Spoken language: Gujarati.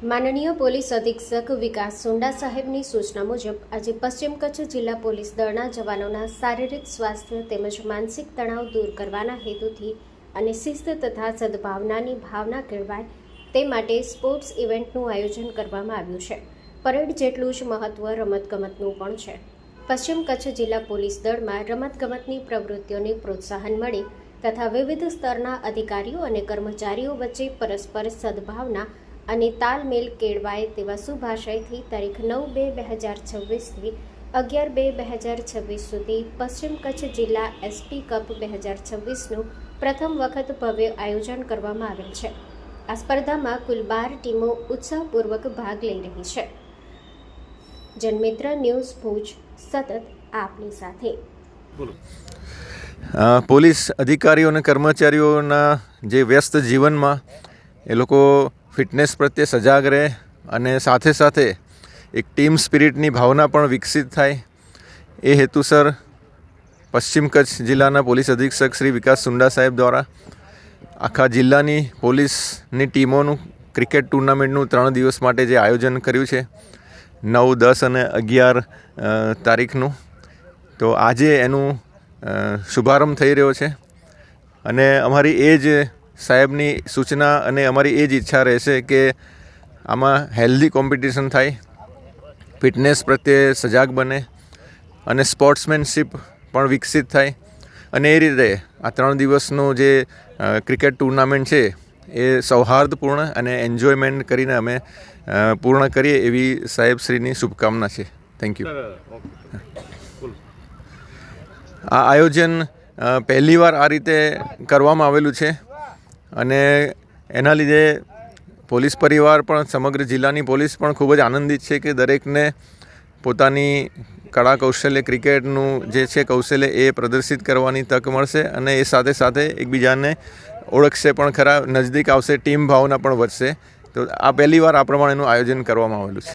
માનનીય પોલીસ અધિક્ષક વિકાસ સુંડા સાહેબની સૂચના મુજબ, આજે પશ્ચિમ કચ્છ જિલ્લા પોલીસ દળના જવાનોના શારીરિક સ્વાસ્થ્ય તેમજ માનસિક તણાવ દૂર કરવાના હેતુથી અને શિસ્ત તથા સદભાવનાની ભાવના કેળવાય તે માટે સ્પોર્ટ્સ ઇવેન્ટનું આયોજન કરવામાં આવ્યું છે. પરેડ જેટલું જ મહત્ત્વ રમતગમતનું પણ છે. પશ્ચિમ કચ્છ જિલ્લા પોલીસ દળમાં રમતગમતની પ્રવૃત્તિઓને પ્રોત્સાહન મળે તથા વિવિધ સ્તરના અધિકારીઓ અને કર્મચારીઓ વચ્ચે પરસ્પર સદભાવના અને તાલમેલ કેળવાય તેવા સુભાષયથી તારીખ નવ બે બે હજાર છવ્વીસથી અગિયાર બે બે હજાર છવ્વીસ સુધી પશ્ચિમ કચ્છ જિલ્લા એસપી કપ બે હજાર છવ્વીસનું પ્રથમ વખત ભવ્ય આયોજન કરવામાં આવેલ છે. આ સ્પર્ધામાં કુલ બાર ટીમો ઉત્સાહપૂર્વક ભાગ લઈ રહી છે. જનમિત્ર ન્યૂઝ ભુજ સતત આપની સાથે. બોલો. પોલીસ અધિકારીઓ અને કર્મચારીઓના જે વ્યસ્ત જીવનમાં એ લોકો ફિટનેસ પ્રત્યે સજાગ રહે અને સાથે સાથે એક ટીમ સ્પિરિટની ભાવના પણ વિકસિત થાય. એ હેતુસર પશ્ચિમ કચ્છ જિલ્લાના પોલીસ અધિક્ષક શ્રી વિકાસ સુંડા સાહેબ દ્વારા આખા જિલ્લાની પોલીસની ટીમોનું ક્રિકેટ ટુર્નામેન્ટનું ત્રણ દિવસ માટે જે આયોજન કર્યું છે, નવ, દસ અને અગિયાર તારીખનું. તો આજે એનું શુભારંભ થઈ રહ્યો છે. અને અમારી એ જ સાહેબની સૂચના અને અમારી એ જ ઈચ્છા રહેશે કે આમાં હેલ્ધી કોમ્પિટિશન થાય ફિટનેસ પ્રત્યે સજાગ બને અને સ્પોર્ટ્સમેનશીપ પણ વિકસિત થાય. અને એ રીતે આ ત્રણ દિવસનું જે ક્રિકેટ ટુર્નામેન્ટ છે એ સૌહાર્દપૂર્ણ અને એન્જોયમેન્ટ કરીને અમે પૂર્ણ કરીએ એવી સાહેબશ્રીની શુભકામના છે. થેન્ક યુ બોલો આ આયોજન પહેલીવાર આ રીતે કરવામાં આવેલું છે. અને એના લીધે પોલીસ પરિવાર પણ, સમગ્ર જિલ્લાની પોલીસ પણ ખૂબ જ આનંદિત છે કે દરેકને પોતાની કળા કૌશલ્ય ક્રિકેટનું જે છે કૌશલ્ય એ પ્રદર્શિત કરવાની તક મળશે અને એ સાથે સાથે એકબીજાને ઓળખશે પણ ખરા, નજદીક આવશે, ટીમ ભાવના પણ વધશે. તો આ પહેલીવાર આ પ્રમાણેનું આયોજન કરવામાં આવેલું છે.